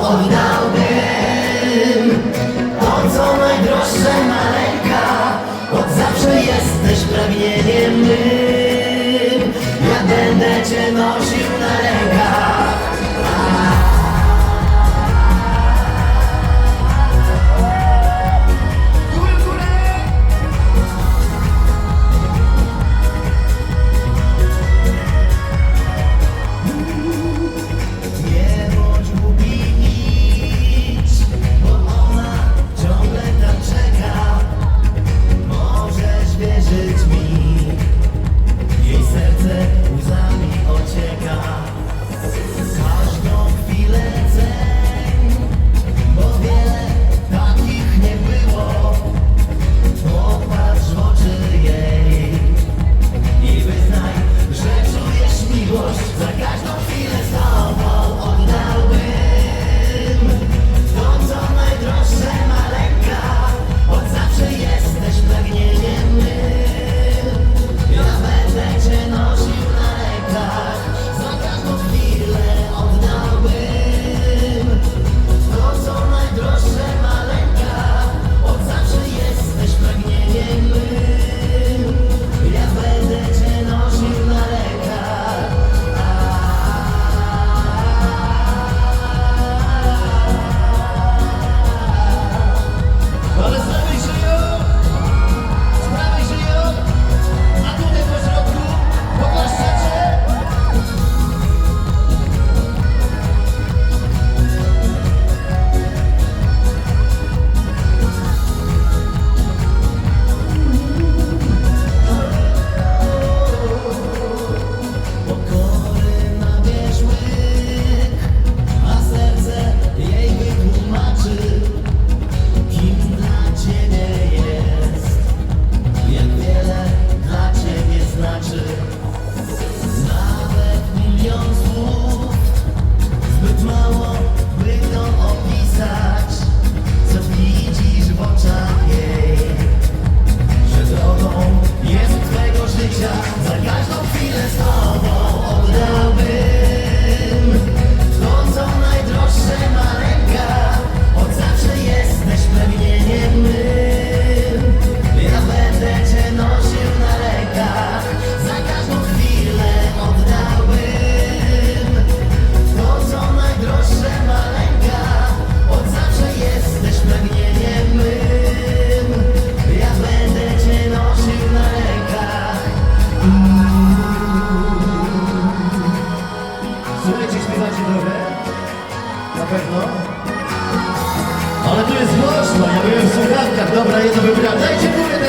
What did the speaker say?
oddałbym To co najdroższe maleńka Od zawsze jesteś pragnieniem mym. Ja będę Cię nosił będziecie śpiewacie trochę? Na pewno. Ale tu jest głośno, ja byłem w słuchawkach, dobra, jedno wybrałem. Dajcie górę,